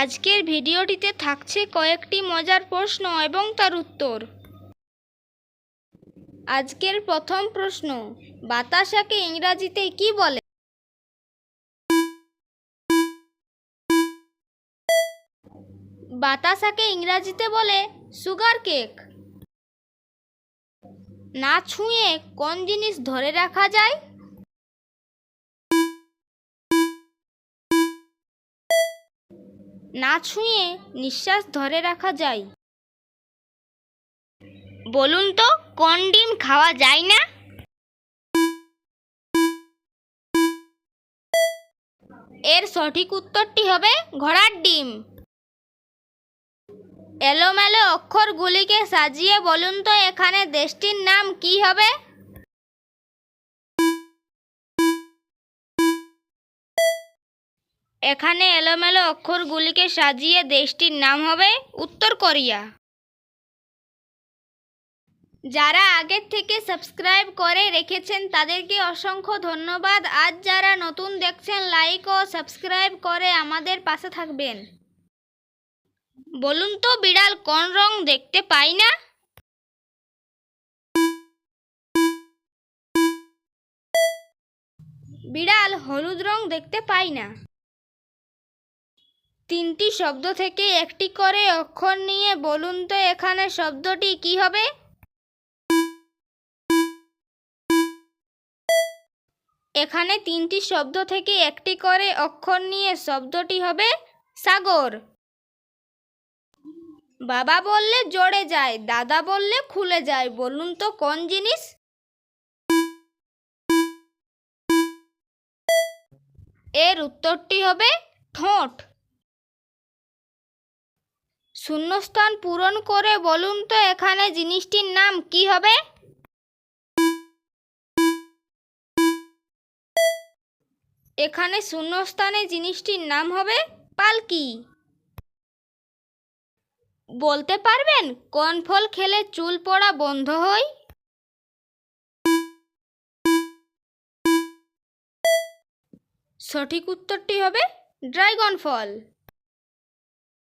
আজকের ভিডিওটিতে থাকছে কয়েকটি মজার প্রশ্ন এবং তার উত্তর। আজকের প্রথম প্রশ্ন, বাতাসাকে ইংরাজিতে কি বলে? বাতাসাকে ইংরাজিতে বলে সুগার কেক না ছুঁয়ে কোন জিনিস ধরে রাখা যায়? না ছুঁয়ে নিঃশ্বাস ধরে রাখা যায়। বলুন তো, কোন ডিম খাওয়া যায় না? এর সঠিক উত্তরটি হবে ঘোড়ার ডিম। এলোমেলো অক্ষরগুলিকে সাজিয়ে বলুন তো, এখানে দেশটির নাম কি হবে? এখানে এলোমেলো অক্ষরগুলিকে সাজিয়ে দেশটির নাম হবে উত্তর কোরিয়া। যারা আগের থেকে সাবস্ক্রাইব করে রেখেছেন, তাদেরকে অসংখ্য ধন্যবাদ। আজ যারা নতুন দেখছেন, লাইক ও সাবস্ক্রাইব করে আমাদের পাশে থাকবেন। বলুন তো, বিড়াল কোন রং দেখতে পাই না? বিড়াল হলুদ রং দেখতে পাই না। তিনটি শব্দ থেকে একটি করে অক্ষর নিয়ে বলুন তো এখানে শব্দটি কি হবে? এখানে তিনটি শব্দ থেকে একটি করে অক্ষর নিয়ে শব্দটি হবে সাগর। বাবা বললে জড়ে যায়, দাদা বললে খুলে যায়, বলুন তো কোন জিনিস? এর উত্তরটি হবে ঠোঁট। শূন্যস্থান পূরণ করে বলুন তো এখানে জিনিসটির নাম কি হবে? এখানে শূন্যস্থানে জিনিসটির নাম হবে পালকি। বলতে পারবেন, কোন ফল খেলে চুল পড়া বন্ধ হয়? সঠিক উত্তরটি হবে ড্রাগন ফল।